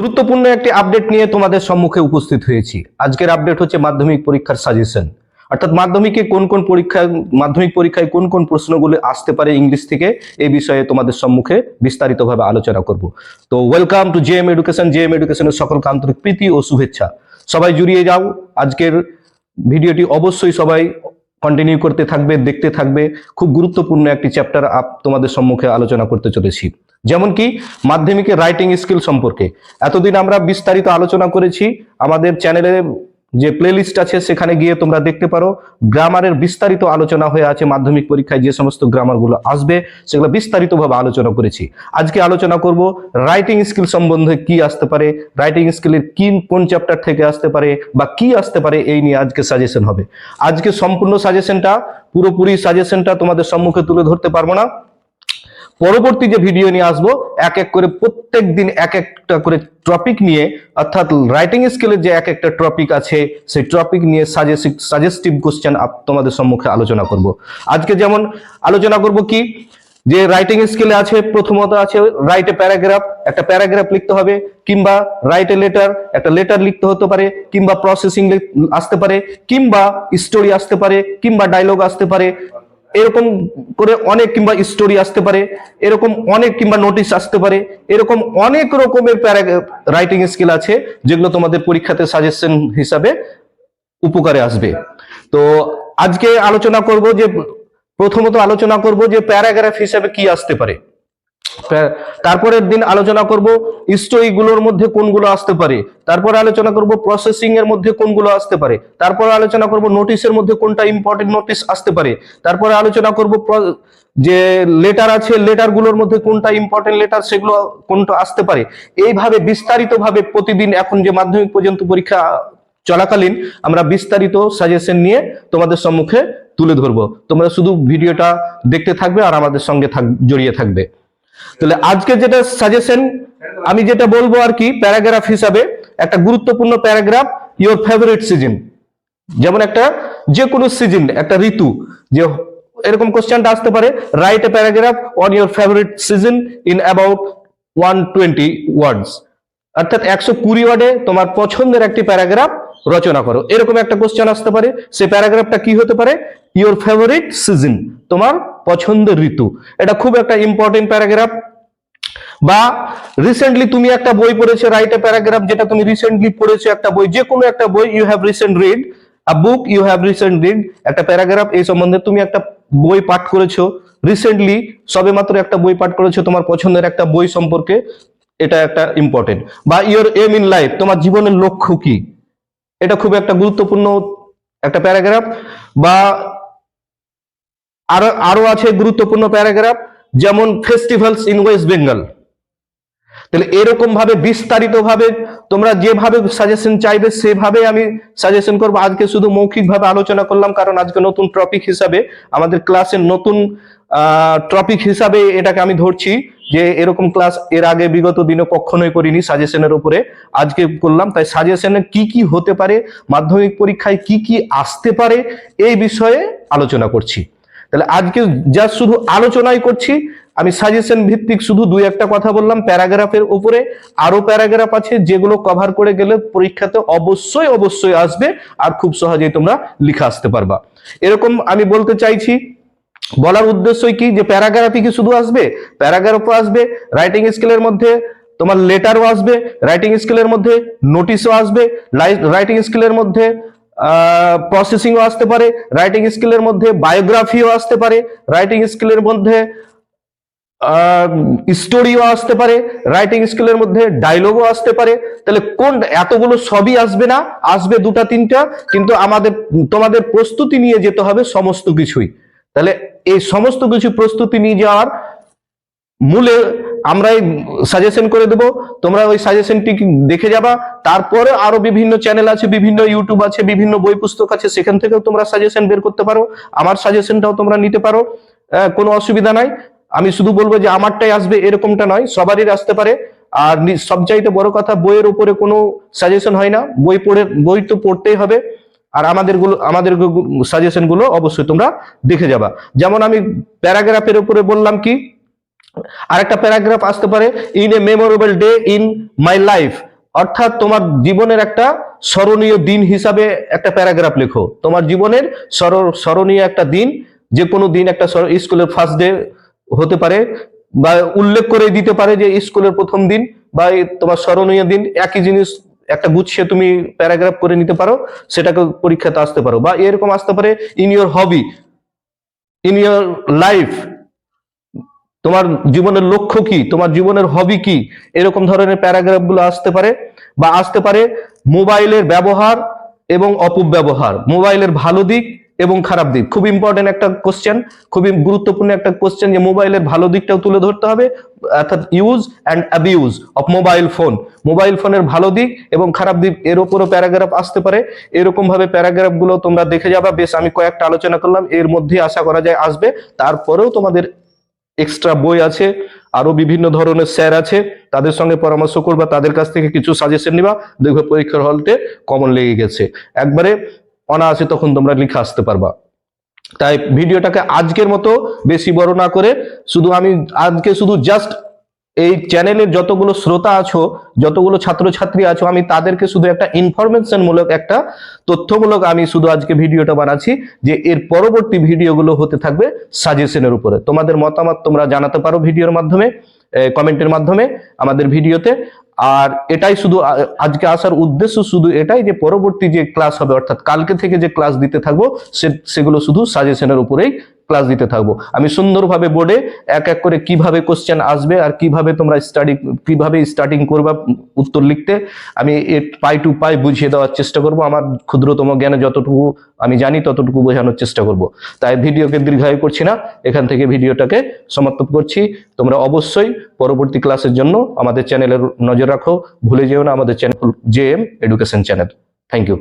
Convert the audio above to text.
গুরুত্বপূর্ণ একটি আপডেট নিয়ে তোমাদের সম্মুখে উপস্থিত হয়েছি। আজকের আপডেট হচ্ছে মাধ্যমিক পরীক্ষার সাজেশন অর্থাৎ মাধ্যমিকে কোন কোন পরীক্ষা মাধ্যমিক পরীক্ষায় কোন কোন প্রশ্নগুলো আসতে পারে ইংলিশ থেকে এই বিষয়ে তোমাদের সম্মুখে বিস্তারিতভাবে আলোচনা করব। তো welcome to JM education JM এডুকেশনের সকলকে আন্তরিক প্রীতি ও শুভেচ্ছা। সবাই জুড়িয়ে যাও। আজকের ভিডিওটি অবশ্যই সবাই কন্টিনিউ করতে থাকবে, দেখতে থাকবে। খুব গুরুত্বপূর্ণ একটি চ্যাপ্টার আপ তোমাদের সম্মুখে আলোচনা করতে চলেছি। যেমন কি মাধ্যমিকের রাইটিং স্কিল সম্পর্কে। এতদিন আমরা বিস্তারিত আলোচনা করেছি, আমাদের চ্যানেলে যে প্লেলিস্ট আছে সেখানে গিয়ে তোমরা দেখতে পারো। গ্রামারের বিস্তারিত আলোচনা হয়ে আছে মাধ্যমিক পরীক্ষায় যে সমস্ত গ্রামারগুলো আসবে, সেগুলো বিস্তারিতভাবে আলোচনা করেছি। আজকে আলোচনা করব রাইটিং স্কিল সম্বন্ধে কি আসতে পারে রাইটিং স্কিলের কি, কোন চ্যাপ্টার থেকে আসতে পারে, বা কি আসতে পারে, এই নিয়ে আজকে সাজেশন হবে। আজকে সম্পূর্ণ সাজেশনটা পুরোপুরি সাজেশনটা তোমাদের সম্মুখে তুলে ধরতে পারব না। পরবর্তী যে ভিডিও নিয়ে আসব, এক এক করে প্রত্যেক দিন এক একটা করে টপিক নিয়ে, অর্থাৎ রাইটিং স্কিলের যে এক একটা টপিক আছে, সেই টপিক নিয়ে সাজেস্টিভ কোশ্চেন তোমাদের সম্মুখে আলোচনা করব। আজকে যেমন আলোচনা করব কি, যে রাইটিং স্কিলে আছে, প্রথমত আছে রাইট প্যারাগ্রাফ একটা প্যারাগ্রাফ লিখতে হবে, কিংবা রাইট লেটার একটা লেটার লিখতে হতে পারে, কিংবা প্রসেসিং আসতে পারে, কিংবা স্টোরি আসতে পারে, কিংবা ডায়লগ আসতে পারে এরকম করে অনেক কিংবা স্টোরি আসতে পারে, এরকম অনেক কিংবা নোটিশ আসতে পারে, এরকম অনেক রকমের প্যারা রাইটিং স্কিল আছে, যেগুলো তোমাদের পরীক্ষাতে সাজেশন হিসাবে উপকারে আসবে। তো আজকে আলোচনা করব যে, প্রথমত আলোচনা করব যে প্যারাগ্রাফ হিসাবে কি আসতে পারে। তারপরের দিন আলোচনা করব স্টোরি গুলোর মধ্যে কোনগুলো আসতে পারে। তারপরে আলোচনা করব প্রসেসিং এর মধ্যে কোনগুলো আসতে পারে। তারপরে আলোচনা করব নোটিশের মধ্যে কোনটা ইম্পর্টেন্ট নোটিশ আসতে পারে। তারপরে আলোচনা করব যে লেটার আছে লেটারগুলোর মধ্যে কোনটা ইম্পর্টেন্ট লেটার সেগুলো কোনটা আসতে পারে। এইভাবে বিস্তারিত ভাবে প্রতিদিন এখন যে মাধ্যমিক পর্যন্ত পরীক্ষা চলাকালীন আমরা বিস্তারিত সাজেশন নিয়ে তোমাদের সম্মুখে তুলে ধরবো। তোমরা শুধু ভিডিওটা দেখতে থাকবে আর আমাদের সঙ্গে জড়িয়ে থাকবে। তাহলে আজকে যেটা সাজেশন আমি যেটা বলব আর কি প্যারাগ্রাফ হিসাবে একটা গুরুত্বপূর্ণ প্যারাগ্রাফ ইওর ফেভারিট সিজন যেমন একটা যে কোনো সিজন একটা ঋতু, যে এরকম কোশ্চেনটা আসতে পারে write a paragraph on your favourite season in about one twenty words অর্থাৎ একশো কুড়ি ওয়ার্ডে তোমার পছন্দের একটি প্যারাগ্রাফ রচনা করো। এরকম একটা কোশ্চেন আসতে পারে। সেই প্যারাগ্রাফটা কি হতে পারে? ইওর ফেভারিট সিজন তোমার পছন্দের ঋতু। এটা খুব একটা ইম্পর্টেন্ট প্যারাগ্রাফ বা রিসেন্টলি তুমি একটা বই পড়েছো রাইট এ প্যারাগ্রাফ যেটা তুমি রিসেন্টলি পড়েছো একটা বই যে কোনো একটা বই you have recent read a book you have recent read একটা প্যারাগ্রাফ এই সম্বন্ধে তুমি একটা বই পাঠ করেছ রিসেন্টলি সবে মাত্র একটা বই পাঠ করেছ, তোমার পছন্দের একটা বই সম্পর্কে এটা একটা ইম্পর্টেন্ট বা ইওর এম ইন লাইফ তোমার জীবনের লক্ষ্য কি? এটা খুব একটা গুরুত্বপূর্ণ একটা প্যারাগ্রাফ বা আরও আরও আছে গুরুত্বপূর্ণ প্যারাগ্রাফ যেমন ফেস্টিভ্যালস ইন ওয়েস্ট বেঙ্গল তাহলে এরকম ভাবে বিস্তারিত ভাবে তোমরা যেভাবে সাজেশন চাইবে, সেভাবে আমি সাজেশন করব। আজকে শুধু মৌখিক ভাবে আলোচনা করলাম, কারণ আজকে নতুন টপিক হিসাবে, আমাদের ক্লাসের নতুন টপিক হিসাবে এটাকে আমি ধরছি যে এরকম ক্লাস এর আগে বিগত দিনে কখনোই করিনি সাজেশনের উপরে। আজকে করলাম, তাই সাজেশনে কি কি হতে পারে, মাধ্যমিক পরীক্ষায় কি কি আসতে পারে, এই বিষয়ে আলোচনা করছি। তাহলে আজকে যা শুধু আলোচনাই করছি আমি সাজেশন ভিত্তিক শুধু দুই একটা কথা বললাম, প্যারাগ্রাফের উপরে আরও প্যারাগ্রাফ আছে, যেগুলো কভার করে গেলে পরীক্ষাতে অবশ্যই অবশ্যই আসবে আর খুব সহজেই তোমরা লিখে আসতে পারবা। এরকম আমি বলতে চাইছি, বলার উদ্দেশ্যই কি যে প্যারাগ্রাফই কি শুধু আসবে? প্যারাগ্রাফও আসবে রাইটিং স্কিলের মধ্যে তোমার লেটারও আসবে রাইটিং স্কিলের মধ্যে নোটিশও আসবে রাইটিং স্কিলের মধ্যে প্রসেসিংও আসতে পারে রাইটিং স্কিলের মধ্যে বায়োগ্রাফিও আসতে পারে রাইটিং স্কিলের মধ্যে স্টোরিও আসতে পারে রাইটিং স্কিলের মধ্যে ডায়লগও আসতে পারে। তাহলে কোন, এতগুলো সবই আসবে না, আসবে দুটা, তিনটা, কিন্তু আমাদের, তোমাদের প্রস্তুতি নিয়ে যেতে হবে সমস্ত কিছুই। তাহলে এই সমস্ত কিছু প্রস্তুতি নিয়ে যাওয়ার মূলে আমরাই সাজেশন করে দেব। তোমরা ওই সাজেশনটি দেখে যাবা। তারপরে আরও বিভিন্ন চ্যানেল আছে, বিভিন্ন ইউটিউব আছে, বিভিন্ন বই পুস্তক আছে, সেখান থেকেও তোমরা সাজেশন বের করতে পারো। আমার সাজেশনটাও তোমরা নিতে পারো। কোনো অসুবিধা নাই। আমি শুধু বলব যে আমারটাই আসবে এরকমটা নয়, সবারই আসতে পারে। আর সবচাইতে বড় কথা, বইয়ের উপরে কোনো সাজেশন হয় না। বই পড়ে, বই তো পড়তেই হবে। আর আমাদেরগুলো আমাদের সাজেশনগুলো অবশ্যই তোমরা দেখে যাবা। যেমন আমি প্যারাগ্রাফের উপরে বললাম কি, আরেকটা প্যারাগ্রাফ আসতে পারে in a memorable day in my life অর্থাৎ তোমার জীবনের একটা স্মরণীয় দিন হিসাবে একটা প্যারাগ্রাফ লেখো। তোমার জীবনের স্মরণীয় একটা দিন যে কোনো দিন একটা স্কুলের ফার্স্ট ডে হতে পারে বা উল্লেখ করে দিতে পারে যে স্কুলের প্রথম দিন বা তোমার স্মরণীয় দিন একই জিনিস, একটা গুছিয়ে তুমি প্যারাগ্রাফ করে নিতে পারো সেটাকে পরীক্ষাতে আসতে পারো বা এরকম আসতে পারে in your hobby in your life তোমার জীবনের লক্ষ্য কি, তোমার জীবনের হবি কি, এরকম ধরনের প্যারাগ্রাফগুলো আসতে পারে বা আসতে পারে মোবাইলের ব্যবহার এবং অপব্যবহার, মোবাইলের ভালো দিক এবং খারাপ দিক। খুব ইম্পর্টেন্ট একটা কোশ্চেন খুবই গুরুত্বপূর্ণ একটা কোশ্চেন যে মোবাইলের ভালো দিকটাও তুলে ধরতে হবে, অর্থাৎ use and abuse of mobile phone mobile ফোনের ভালো দিক এবং খারাপ দিক, এর উপরও প্যারাগ্রাফ আসতে পারে। এরকমভাবে প্যারাগ্রাফগুলো তোমরা দেখে যাবা। বেশ, আমি কয়েকটা আলোচনা করলাম। এর মধ্যে আশা করা যায় আসবে। তারপরেও তোমাদের এক্সট্রা বই আছে আরও বিভিন্ন ধরনের স্যার আছে। তাদের সঙ্গে পরামর্শ করবা, তাদের কাছ থেকে কিছু সাজেশন নিবা। দেখবে পরীক্ষার হলতে কমন লেগে গেছে। একবারে অনায়াসে তখন তোমরা লিখে আসতে পারবা। তাই ভিডিওটাকে আজকের মতো বেশি বড় না করে শুধু আমি আজকে শুধু জাস্ট এই চ্যানেলের যতগুলো শ্রোতা আছো, যতগুলো ছাত্রছাত্রী আছো, আমি তাদেরকে শুধু একটা ইনফরমেশন মূলক একটা তথ্যমূলক আমি শুধু আজকে ভিডিওটা বানাচ্ছি যে এর পরবর্তী ভিডিওগুলো হতে থাকবে সাজেশনের উপরে। তোমাদের মতামত তোমরা জানাতে পারো ভিডিওর মাধ্যমে। কমেন্টের মাধ্যমে আমাদের ভিডিওতে। আর এটাই শুধু আজকে আসার উদ্দেশ্য শুধু এটাই যে পরবর্তী যে ক্লাস হবে, অর্থাৎ কালকে থেকে যে ক্লাস দিতে থাকব সেগুলো শুধু সাজেশনের উপরেই ক্লাস দিতে থাকব। আমি সুন্দরভাবে বোর্ডে এক এক করে কীভাবে কোশ্চেন আসবে আর কীভাবে তোমরা স্টাডি কীভাবে স্টার্টিং করবা, উত্তর লিখতে, আমি পাই টু পাই বুঝিয়ে দেওয়ার চেষ্টা করব। আমার ক্ষুদ্রতম জ্ঞানে যতটুকু আমি জানি, ততটুকু বোঝানোর চেষ্টা করব। তাই ভিডিওকে দীর্ঘায়ু করছি না, এখান থেকে ভিডিওটাকে সমাপ্ত করছি। তোমরা অবশ্যই পরবর্তী ক্লাসের জন্য আমাদের চ্যানেলের নজর রাখো। ভুলে যেও না আমাদের channel J M education channel thank you